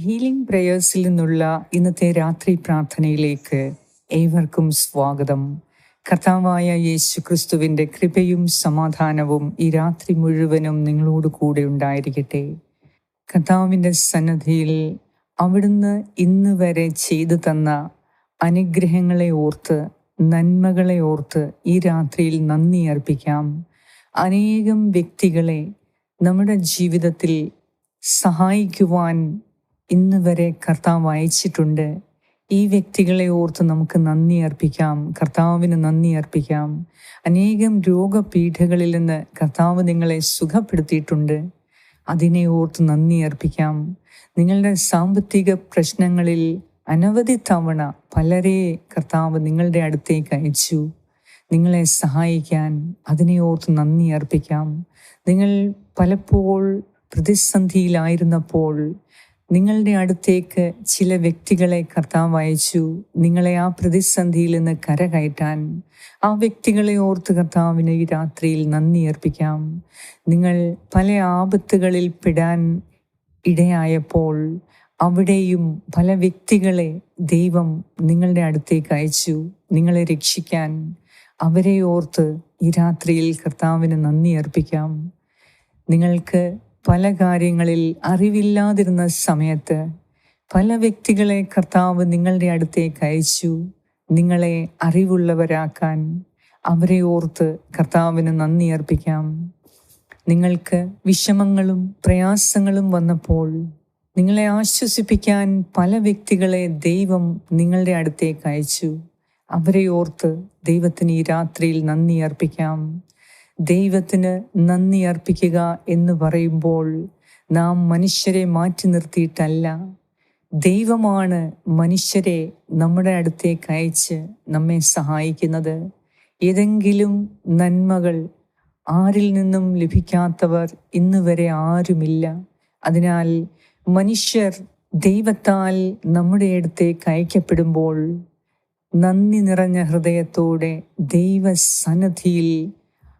Healing പ്രേയേഴ്സിൽ നിന്നുള്ള ഇന്നത്തെ രാത്രി പ്രാർത്ഥനയിലേക്ക് ഏവർക്കും സ്വാഗതം. കർത്താവായ യേശു ക്രിസ്തുവിന്റെ കൃപയും സമാധാനവും ഈ രാത്രി മുഴുവനും നിങ്ങളോട് കൂടെ ഉണ്ടായിരിക്കട്ടെ. കർത്താവിന്റെ സന്നദ്ധിയിൽ അവിടുന്ന് ഇന്ന് വരെ ചെയ്തു തന്ന അനുഗ്രഹങ്ങളെ ഓർത്ത് നന്മകളെ ഓർത്ത് ഈ രാത്രിയിൽ നന്ദി അർപ്പിക്കാം. അനേകം വ്യക്തികളെ നമ്മുടെ ജീവിതത്തിൽ സഹായിക്കുവാൻ ഇന്ന് വരെ കർത്താവ് വായിച്ചിട്ടുണ്ട് ഈ വ്യക്തികളെ ഓർത്ത് നമുക്ക് നന്ദി അർപ്പിക്കാം. കർത്താവിന് നന്ദി അർപ്പിക്കാം. അനേകം രോഗപീഠകളിൽ നിന്ന് കർത്താവ് നിങ്ങളെ സുഖപ്പെടുത്തിയിട്ടുണ്ട്. അതിനെ ഓർത്ത് നന്ദി അർപ്പിക്കാം. നിങ്ങളുടെ സാമ്പത്തിക പ്രശ്നങ്ങളിൽ അനവധി തവണ പലരെ കർത്താവ് നിങ്ങളുടെ അടുത്തേക്ക് അയച്ചു. നിങ്ങളെ സഹായിക്കാൻ അതിനെ ഓർത്ത് നന്ദി അർപ്പിക്കാം. നിങ്ങൾ പലപ്പോൾ പ്രതിസന്ധിയിലായിരുന്നപ്പോൾ നിങ്ങളുടെ അടുത്തേക്ക് ചില വ്യക്തികളെ കർത്താവ് അയച്ചു. നിങ്ങളെ ആ പ്രതിസന്ധിയിൽ നിന്ന് കരകയറ്റാൻ. ആ വ്യക്തികളെ ഓർത്ത് കർത്താവിന് ഈ രാത്രിയിൽ നന്ദി അർപ്പിക്കാം. നിങ്ങൾ പല ആപത്തുകളിൽ പെടാൻ ഇടയായപ്പോൾ അവിടെയും പല വ്യക്തികളെ ദൈവം നിങ്ങളുടെ അടുത്തേക്ക് അയച്ചു. നിങ്ങളെ രക്ഷിക്കാൻ അവരെ ഓർത്ത് ഈ രാത്രിയിൽ കർത്താവിന് നന്ദി അർപ്പിക്കാം. നിങ്ങൾക്ക് പല കാര്യങ്ങളിൽ അറിവില്ലാതിരുന്ന സമയത്ത് പല വ്യക്തികളെ കർത്താവ് നിങ്ങളുടെ അടുത്തേക്ക് അയച്ചു. നിങ്ങളെ അറിവുള്ളവരാക്കാൻ അവരെ ഓർത്ത് കർത്താവിന് നന്ദി അർപ്പിക്കാം. നിങ്ങൾക്ക് വിഷമങ്ങളും പ്രയാസങ്ങളും വന്നപ്പോൾ നിങ്ങളെ ആശ്വസിപ്പിക്കാൻ പല വ്യക്തികളെ ദൈവം നിങ്ങളുടെ അടുത്തേക്ക് അയച്ചു. അവരെ ഓർത്ത് ദൈവത്തിന് ഈ രാത്രിയിൽ നന്ദി അർപ്പിക്കാം. ദൈവത്തിന് നന്ദി അർപ്പിക്കുക എന്ന് പറയുമ്പോൾ നാം മനുഷ്യരെ മാറ്റി നിർത്തിയിട്ടല്ല. ദൈവമാണ് മനുഷ്യരെ നമ്മുടെ അടുത്തേക്ക് അയച്ച് നമ്മെ സഹായിക്കുന്നത്. ഏതെങ്കിലും നന്മകൾ ആരിൽ നിന്നും ലഭിക്കാത്തവർ ഇന്ന് വരെ ആരുമില്ല. അതിനാൽ മനുഷ്യർ ദൈവത്താൽ നമ്മുടെ അടുത്തേക്ക് അയക്കപ്പെടുമ്പോൾ നന്ദി നിറഞ്ഞ ഹൃദയത്തോടെ ദൈവസന്നദ്ധിയിൽ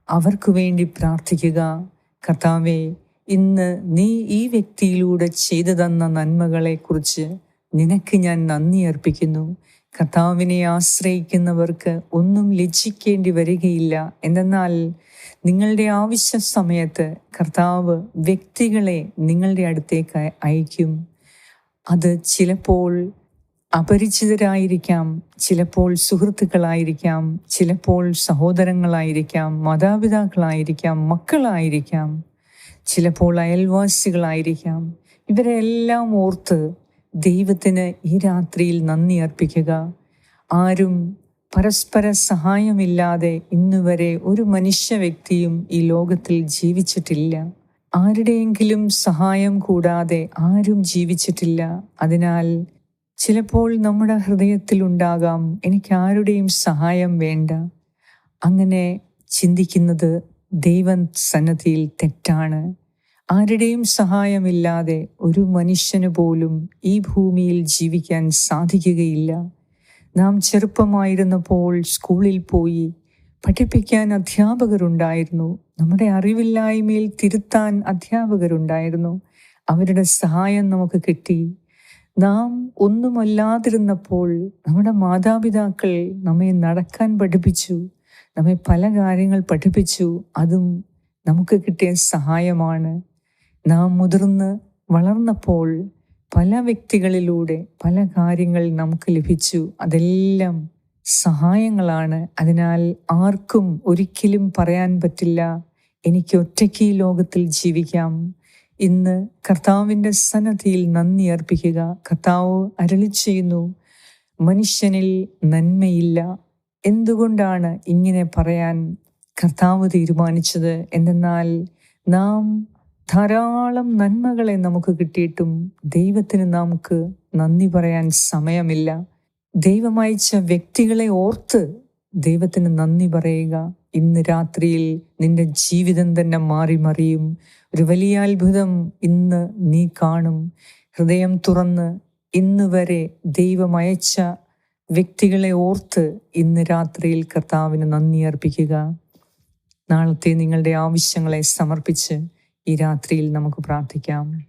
അവർക്ക് വേണ്ടി പ്രാർത്ഥിക്കുക. കർത്താവെ ഇന്ന് നീ ഈ വ്യക്തിയിലൂടെ ചെയ്തു തന്ന നന്മകളെക്കുറിച്ച് നിനക്ക് ഞാൻ നന്ദി അർപ്പിക്കുന്നു. കർത്താവിനെ ആശ്രയിക്കുന്നവർക്ക് ഒന്നും ലജ്ജിക്കേണ്ടി വരികയില്ല. എന്തെന്നാൽ നിങ്ങളുടെ ആവശ്യ സമയത്ത് കർത്താവ് വ്യക്തികളെ നിങ്ങളുടെ അടുത്തേക്ക് അയക്കും അത് ചിലപ്പോൾ അപരിചിതരായിരിക്കാം ചിലപ്പോൾ സുഹൃത്തുക്കളായിരിക്കാം ചിലപ്പോൾ സഹോദരങ്ങളായിരിക്കാം മാതാപിതാക്കളായിരിക്കാം മക്കളായിരിക്കാം ചിലപ്പോൾ അയൽവാസികളായിരിക്കാം. ഇവരെല്ലാം ഓർത്ത് ദൈവത്തിന് ഈ രാത്രിയിൽ നന്ദി അർപ്പിക്കുക. ആരും പരസ്പര സഹായമില്ലാതെ ഇന്നുവരെ ഒരു മനുഷ്യ വ്യക്തിയും ഈ ലോകത്തിൽ ജീവിച്ചിട്ടില്ല. ആരുടെയെങ്കിലും സഹായം കൂടാതെ ആരും ജീവിച്ചിട്ടില്ല. അതിനാൽ ചിലപ്പോൾ നമ്മുടെ ഹൃദയത്തിലുണ്ടാകാം എനിക്ക് ആരുടെയും സഹായം വേണ്ട. അങ്ങനെ ചിന്തിക്കുന്നത് ദൈവ സന്നദ്ധിയിൽ തെറ്റാണ്. ആരുടെയും സഹായമില്ലാതെ ഒരു മനുഷ്യന് പോലും ഈ ഭൂമിയിൽ ജീവിക്കാൻ സാധിക്കുകയില്ല. നാം ചെറുപ്പമായിരുന്നപ്പോൾ സ്കൂളിൽ പോയി പഠിപ്പിക്കാൻ അധ്യാപകരുണ്ടായിരുന്നു. നമ്മുടെ അറിവില്ലായ്മയിൽ തിരുത്താൻ അധ്യാപകരുണ്ടായിരുന്നു. അവരുടെ സഹായം നമുക്ക് കിട്ടി. നാം ഒന്നുമല്ലാതിരുന്നപ്പോൾ നമ്മുടെ മാതാപിതാക്കൾ നമ്മെ നടക്കാൻ പഠിപ്പിച്ചു നമ്മെ പല കാര്യങ്ങൾ പഠിപ്പിച്ചു അതും നമുക്ക് കിട്ടിയ സഹായമാണ്. നാം മുതിർന്ന് വളർന്നപ്പോൾ പല വ്യക്തികളിലൂടെ പല കാര്യങ്ങൾ നമുക്ക് ലഭിച്ചു. അതെല്ലാം സഹായങ്ങളാണ്. അതിനാൽ ആർക്കും ഒരിക്കലും പറയാൻ പറ്റില്ല. എനിക്ക് ഒറ്റയ്ക്ക് ഈ ലോകത്തിൽ ജീവിക്കാം. ഇന്ന് കർത്താവിന്റെ സന്നദ്ധിയിൽ നന്ദി അർപ്പിക്കുക. കർത്താവ് അരളി ചെയ്യുന്നു മനുഷ്യനിൽ നന്മയില്ല. എന്തുകൊണ്ടാണ് ഇങ്ങനെ പറയാൻ കർത്താവ് തീരുമാനിച്ചത്? എന്തെന്നാൽ നാം ധാരാളം നന്മകളെ നമുക്ക് കിട്ടിയിട്ടും ദൈവത്തിന് നമുക്ക് നന്ദി പറയാൻ സമയമില്ല. ദൈവമയച്ച വ്യക്തികളെ ഓർത്ത് ദൈവത്തിന് നന്ദി പറയുക. ഇന്ന് രാത്രിയിൽ നിന്റെ ജീവിതം തന്നെ മാറി മറിയും. ഒരു വലിയ അത്ഭുതം ഇന്ന് നീ കാണും. ഹൃദയം തുറന്ന് ഇന്ന് വരെ ദൈവം അയച്ച വ്യക്തികളെ ഓർത്ത് ഇന്ന് രാത്രിയിൽ കർത്താവിന് നന്ദി അർപ്പിക്കുക. നാളത്തെ നിങ്ങളുടെ ആവശ്യങ്ങളെ സമർപ്പിച്ച് ഈ രാത്രിയിൽ നമുക്ക് പ്രാർത്ഥിക്കാം.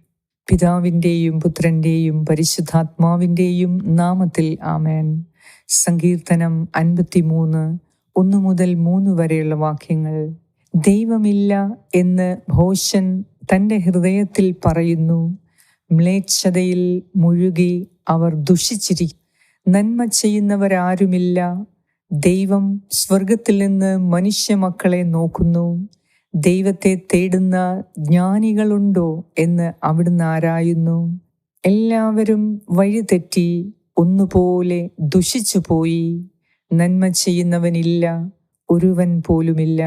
പിതാവിന്റെയും പുത്രന്റെയും പരിശുദ്ധാത്മാവിന്റെയും നാമത്തിൽ ആമേൻ. സങ്കീർത്തനം അൻപത്തിമൂന്ന് ഒന്ന് മുതൽ മൂന്ന് വരെയുള്ള വാക്യങ്ങൾ. ദൈവമില്ല എന്ന് ഭോഷൻ തന്റെ ഹൃദയത്തിൽ പറയുന്നു. മ്ലേച്ഛതയിൽ മുഴുകി അവർ ദുഷിച്ചിരി. നന്മ ചെയ്യുന്നവരാരുമില്ല. ദൈവം സ്വർഗത്തിൽ നിന്ന് മനുഷ്യ മക്കളെ നോക്കുന്നു. ദൈവത്തെ തേടുന്ന ജ്ഞാനികളുണ്ടോ എന്ന് അവിടുന്ന് ആരായുന്നു. എല്ലാവരും വഴിതെറ്റി ഒന്നുപോലെ ദുഷിച്ചു പോയി. നന്മ ചെയ്യുന്നവനില്ല ഒരുവൻ പോലുമില്ല.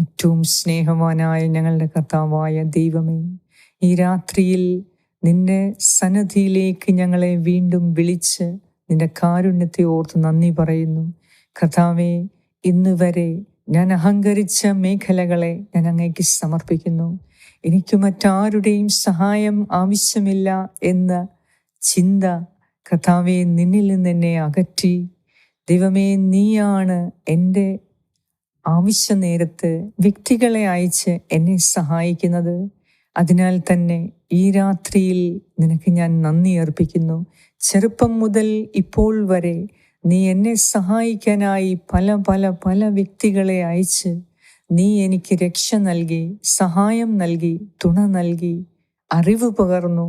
ഏറ്റവും സ്നേഹവാനായ ഞങ്ങളുടെ കർത്താവായ ദൈവമേ ഈ രാത്രിയിൽ നിന്റെ സന്നദ്ധിയിലേക്ക് ഞങ്ങളെ വീണ്ടും വിളിച്ച് നിന്റെ കാരുണ്യത്തെ ഓർത്ത് നന്ദി പറയുന്നു. കർത്താവെ ഇന്ന് വരെ ഞാൻ അഹങ്കരിച്ച മേഖലകളെ ഞാൻ അങ്ങേക്ക് സമർപ്പിക്കുന്നു. എനിക്ക് മറ്റാരുടെയും സഹായം ആവശ്യമില്ല എന്ന ചിന്ത കർത്താവെ നിന്നിൽ നിന്ന് എന്നെ അകറ്റി. ദൈവമേ നീയാണ് എന്റെ ആവശ്യ നേരത്ത് വ്യക്തികളെ അയച്ച് എന്നെ സഹായിക്കുന്നത്. അതിനാൽ തന്നെ ഈ രാത്രിയിൽ നിനക്ക് ഞാൻ നന്ദി അർപ്പിക്കുന്നു. ചെറുപ്പം മുതൽ ഇപ്പോൾ വരെ നീ എന്നെ സഹായിക്കാനായി പല പല പല വ്യക്തികളെ അയച്ച് നീ എനിക്ക് രക്ഷ നൽകി സഹായം നൽകി തുണ നൽകി അറിവ് പകർന്നു.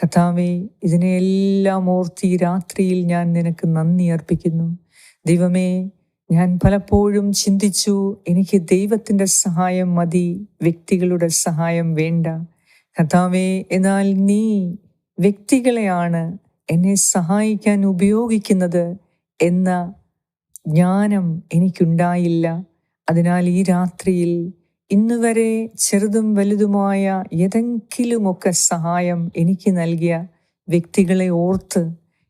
കഥാവെ ഇതിനെയെല്ലാം ഓർത്തി രാത്രിയിൽ ഞാൻ നിനക്ക് നന്ദി അർപ്പിക്കുന്നു. ദൈവമേ ഞാൻ പലപ്പോഴും ചിന്തിച്ചു എനിക്ക് ദൈവത്തിന്റെ സഹായം മതി വ്യക്തികളുടെ സഹായം വേണ്ട. കഥാവേ എന്നാൽ നീ വ്യക്തികളെയാണ് എന്നെ സഹായിക്കാൻ ഉപയോഗിക്കുന്നത് എന്ന ജ്ഞാനം എനിക്കുണ്ടായില്ല. അതിനാൽ ഈ രാത്രിയിൽ ഇന്നുവരെ ചെറുതും വലുതുമായ ഏതെങ്കിലുമൊക്കെ സഹായം എനിക്ക് നൽകിയ വ്യക്തികളെ ഓർത്ത്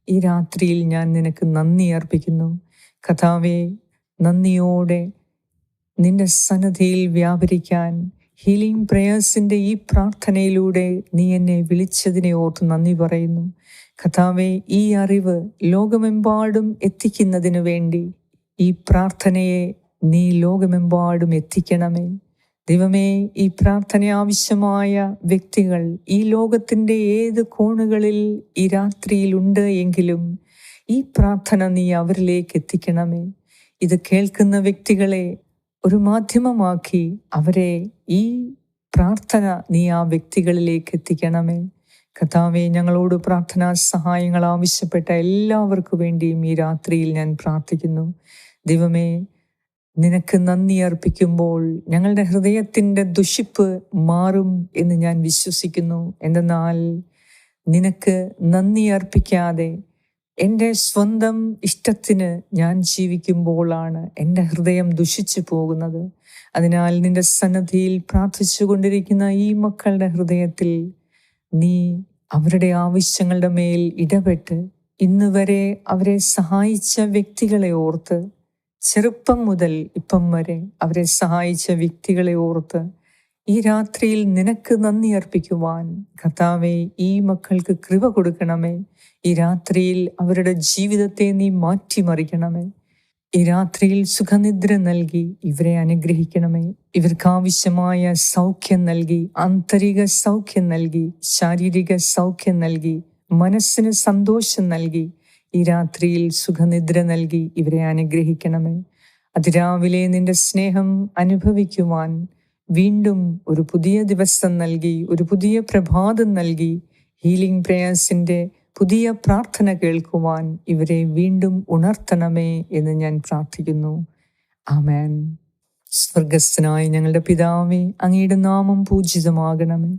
ഈ രാത്രിയിൽ ഞാൻ നിനക്ക് നന്ദി അർപ്പിക്കുന്നു. കഥാവെ നന്ദിയോടെ നിന്റെ സന്നദ്ധയിൽ വ്യാപരിക്കാൻ ഹീലിംഗ് പ്രേയേഴ്സിന്റെ ഈ പ്രാർത്ഥനയിലൂടെ നീ എന്നെ വിളിച്ചതിനെ ഓർത്ത് നന്ദി പറയുന്നു. കഥാവെ ഈ അറിവ് ലോകമെമ്പാടും എത്തിക്കുന്നതിനു വേണ്ടി ഈ പ്രാർത്ഥനയെ നീ ലോകമെമ്പാടും എത്തിക്കണമേ. ദൈവമേ ഈ പ്രാർത്ഥന ആവശ്യമായ വ്യക്തികൾ ഈ ലോകത്തിന്റെ ഏത് കോണുകളിൽ ഈ രാത്രിയിൽ ഉണ്ട് എങ്കിലും ഈ പ്രാർത്ഥന നീ അവരിലേക്ക് എത്തിക്കണമേ. ഇത് കേൾക്കുന്ന വ്യക്തികളെ ഒരു മാധ്യമമാക്കി അവരെ ഈ പ്രാർത്ഥന നീ ആ വ്യക്തികളിലേക്ക് എത്തിക്കണമേ. കഥാവെ ഞങ്ങളോട് പ്രാർത്ഥനാ സഹായങ്ങൾ ആവശ്യപ്പെട്ട എല്ലാവർക്കു വേണ്ടിയും ഈ രാത്രിയിൽ ഞാൻ പ്രാർത്ഥിക്കുന്നു. ദൈവമേ നിനക്ക് നന്ദി അർപ്പിക്കുമ്പോൾ ഞങ്ങളുടെ ഹൃദയത്തിന്റെ ദുഷിപ്പ് മാറും എന്ന് ഞാൻ വിശ്വസിക്കുന്നു. എന്തെന്നാൽ നിനക്ക് നന്ദി അർപ്പിക്കാതെ എന്റെ സ്വന്തം ഇഷ്ടത്തിന് ഞാൻ ജീവിക്കുമ്പോഴാണ് എന്റെ ഹൃദയം ദുഷിച്ചു പോകുന്നത്. അതിനാൽ നിന്റെ സന്നദ്ധിയിൽ പ്രാർത്ഥിച്ചു കൊണ്ടിരിക്കുന്ന ഈ മക്കളുടെ ഹൃദയത്തിൽ നീ അവരുടെ ആവശ്യങ്ങളുടെ മേൽ ഇടപെട്ട് ഇന്നുവരെ അവരെ സഹായിച്ച വ്യക്തികളെ ഓർത്ത് ചെറുപ്പം മുതൽ ഇപ്പം വരെ അവരെ സഹായിച്ച വ്യക്തികളെ ഓർത്ത് ഈ രാത്രിയിൽ നിനക്ക് നന്ദി അർപ്പിക്കുവാൻ കർത്താവെ ഈ മക്കൾക്ക് കൃപ കൊടുക്കണമേ. ഈ രാത്രിയിൽ അവരുടെ ജീവിതത്തെ നീ മാറ്റിമറിക്കണമേ. ഈ രാത്രിയിൽ സുഖനിദ്ര നൽകി ഇവരെ അനുഗ്രഹിക്കണമേ. ഇവർക്ക് ആവശ്യമായ സൗഖ്യം നൽകി ആന്തരിക സൗഖ്യം നൽകി ശാരീരിക സൗഖ്യം നൽകി മനസ്സിന് സന്തോഷം നൽകി ഈ രാത്രിയിൽ സുഖനിദ്ര നൽകി ഇവരെ അനുഗ്രഹിക്കണമേ. അതിരാവിലെ നിന്റെ സ്നേഹം അനുഭവിക്കുവാൻ വീണ്ടും ഒരു പുതിയ ദിവസം നൽകി ഒരു പുതിയ പ്രഭാതം നൽകി ഹീലിംഗ് പ്രേയേഴ്സിന്റെ പുതിയ പ്രാർത്ഥന കേൾക്കുവാൻ ഇവരെ വീണ്ടും ഉണർത്തണമേ എന്ന് ഞാൻ പ്രാർത്ഥിക്കുന്നു. ആമേൻ. സ്വർഗസ്ഥനായ ഞങ്ങളുടെ പിതാവേ അങ്ങയുടെ നാമം പൂജിതമാകണമേ.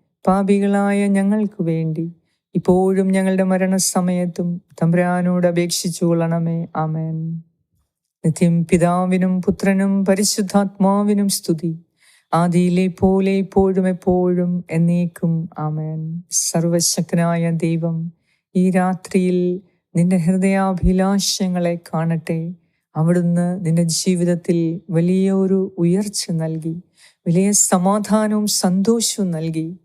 പാപികളായ ഞങ്ങൾക്ക് വേണ്ടി. ഇപ്പോഴും ഞങ്ങളുടെ മരണസമയത്തും തമ്പുരാനോട് അപേക്ഷിച്ചു കൊള്ളണമേ. ആമേൻ. നിത്യം പിതാവിനും പുത്രനും പരിശുദ്ധാത്മാവിനും സ്തുതി. ആദിയിലെ പോലെ ഇപ്പോഴും എപ്പോഴും എന്നേക്കും. ആമേൻ. സർവശക്തനായ ദൈവം ഈ രാത്രിയിൽ നിന്റെ ഹൃദയാഭിലാഷങ്ങളെ കാണട്ടെ. അവിടുന്ന് നിന്റെ ജീവിതത്തിൽ വലിയൊരു ഉയർച്ച നൽകി. വലിയ സമാധാനവും സന്തോഷവും നൽകി.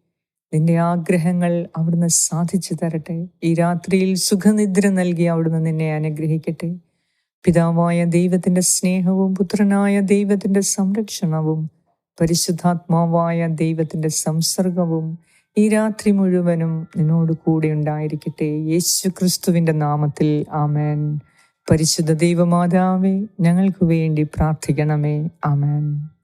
നിന്റെ ആഗ്രഹങ്ങൾ അവിടുന്ന് സാധിച്ചു തരട്ടെ. ഈ രാത്രിയിൽ സുഖനിദ്ര നൽകി അവിടുന്ന് നിന്നെ അനുഗ്രഹിക്കട്ടെ. പിതാവായ ദൈവത്തിന്റെ സ്നേഹവും പുത്രനായ ദൈവത്തിന്റെ സംരക്ഷണവും പരിശുദ്ധാത്മാവായ ദൈവത്തിന്റെ സംസർഗവും ഈ രാത്രി മുഴുവനും നിന്നോട് കൂടെ ഉണ്ടായിരിക്കട്ടെ. യേശു ക്രിസ്തുവിന്റെ നാമത്തിൽ ആമേൻ. പരിശുദ്ധ ദൈവമാതാവേ ഞങ്ങൾക്ക് വേണ്ടി പ്രാർത്ഥിക്കണമേ. ആമേൻ.